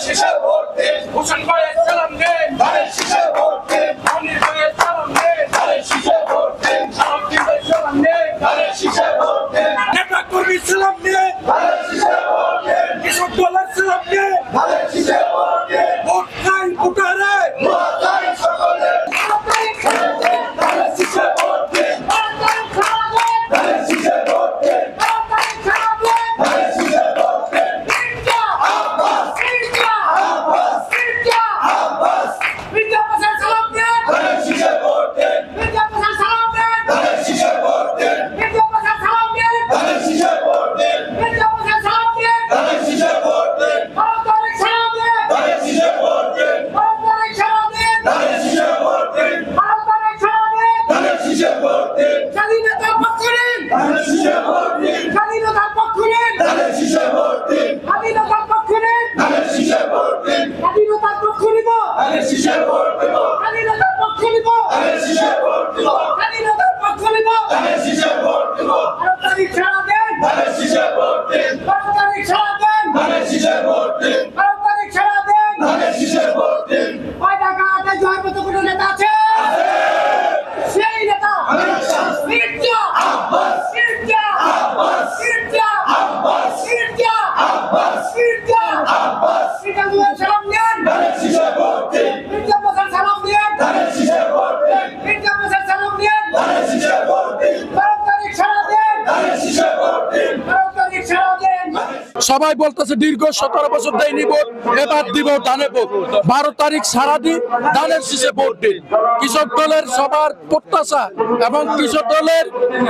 শিশার vote দেশ ভূষণ করে ধানের শীষে ভোট দিন স্বাধীনতার পক্ষ নিন ধানের শীষে ভোট দিন স্বাধীনতার পক্ষ নিন ধানের শীষে ভোট দিন স্বাধীনতার পক্ষ নিব। ধানের শীষে ভোট দিব স্বাধীনতার পক্ষ নিব। ধানের শীষে ভোট দিব স্বাধীনতার পক্ষ নিব। ধানের শীষে ভোট দিব বারো তারিখ ছাড়া দেন ধানের শীষে ভোট দিন বারো তারিখ ছাড়া দেন ধানের শীষে ভোট দিন বারো তারিখ ছাড়া দেন ধানের শীষে ভোট দিন কয় টাকা আটে জয়ের মতো কোনো নেতা আছে সেই নেতা মির্জা আব্বাস মির্জা আব্বাস মির্জা আব্বাস মির্জা আব্বাস মির্জা আব্বাস মির্জা মুয়ের সালাম দেন ধানের শীষে ভোট দিন মির্জা মুসার সালাম দেন ধানের শীষে ভোট দিন মির্জা মুসার সালাম দেন ধানের শীষে ভোট দিন বারো তারিখ ছাড়া দেন ধানের শীষে ভোট দিন বারো তারিখ ছাড়া দেন সবাই বলতেছে, দীর্ঘ সতেরো বছর দেয়নি ভোট এবার দিব দানে ভোট। বারো তারিখ সারাদিন দানের শীষে ভোট দিন। কৃষক দলের সবার প্রত্যাশা এবং কৃষক দলের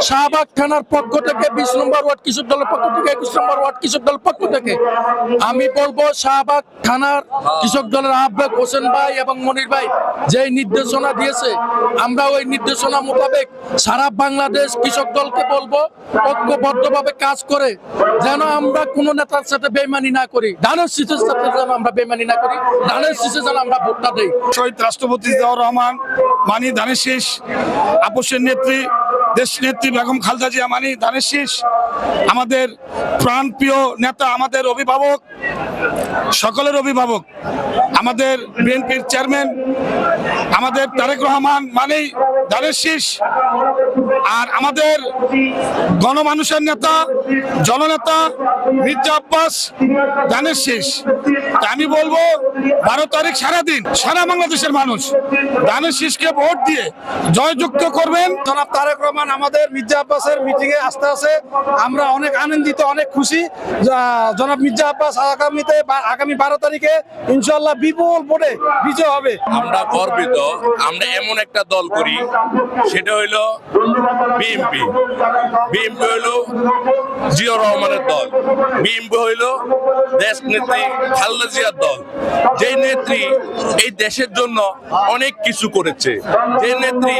শাহবাগ থানার পক্ষ থেকে বিশ নম্বর ওয়ার্ড কৃষক দলের পক্ষ থেকে, একুশ নম্বর ওয়ার্ড কৃষক দলের পক্ষ থেকে, আমি বলব শাহবাগ থানার কৃষক দলের আহ্বায়ক হোসেন ভাই এবং মনির ভাই যে নির্দেশনা দিয়েছে, আমরা ওই নির্দেশনা মোতাবেক সারা বাংলাদেশ কৃষক দলকে বলব, ঐক্যবদ্ধভাবে কাজ করে, যেন আমরা কোনো নেতার সাথে বেমানি না করি। ধানের শীষের সাথে যেন আমরা বেমানি না করি ধানের শীষে যেন আমরা ভোটটা দেই। শহীদ রাষ্ট্রপতি রহমান, মানি ধানের শীষ, আপোষের নেত্রী, দেশ নেত্রী বেগম খালদা জিয়া, মানি ধানের শীষ। আমাদের প্রাণপ্রিয় নেতা, আমাদের অভিভাবক, সকলের অভিভাবক, আমাদের বিএনপির চেয়ারম্যান, আমাদের তারেক রহমান মানেই ধানের শীষ। আর আমাদের গণমানুষের নেতা জননেতা মির্জা আব্বাস ধানের শেষ। তা আমি বলব বারো তারিখ সারাদিন সারা বাংলাদেশের মানুষ ধানের শীষকে ভোট দিয়ে জয়যুক্ত করবেন। জনাব তারেক রহমান আমাদের মির্জা আব্বাসের মিটিং এ আসতে আছে। আমরা অনেক আনন্দিত অনেক খুশি। যা- জনাব মির্জা আব্বাস আগামীতে বা- আগামী বারো তারিখে ইনশাল্লাহ বিপুল ভোটে বিজয় হবে। আমরা গর্বিত আমরা এমন একটা দল করি সেটা হইল বিএনপি বিএনপি হইল জিয়া রহমানের দল। বিএনপি হইল দেশ নেত্রী খালেদা জিয়ার দল। যে নেত্রী এই দেশের জন্য অনেক কিছু করেছে। যে নেত্রী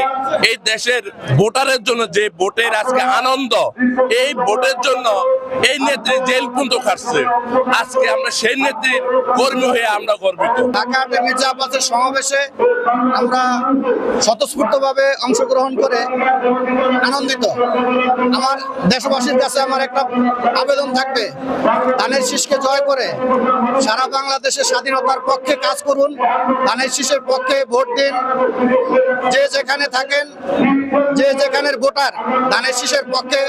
এই দেশের ভোটারের জন্য যে ভোটের আজকে আনন্দ, এই ভোটের জন্য এই নেত্রী জেল পর্যন্ত খাটছে। আজকে আমরা সেই নেত্রীর কর্মী হয়ে আমরা গর্বিত। ঢাকাতে মির্জা আব্বাসের সমাবেশে আমরা স্বতঃস্ফূর্তভাবে অংশগ্রহণ করে আনন্দিত। আমার দেশবাসীর কাছে আমার একটা আবেদন থাকবে, ধানের শীষকে জয় করে সারা বাংলাদেশের স্বাধীনতার পক্ষে কাজ করুন, ধানের শীষের পক্ষে ভোট দিন। যে যেখানে থাকেন, যে যেখানের ভোটার, ধানের শীষের পক্ষে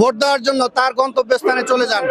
ভোট দেওয়ার জন্য তার গন্তব্যস্থানে চলে যান।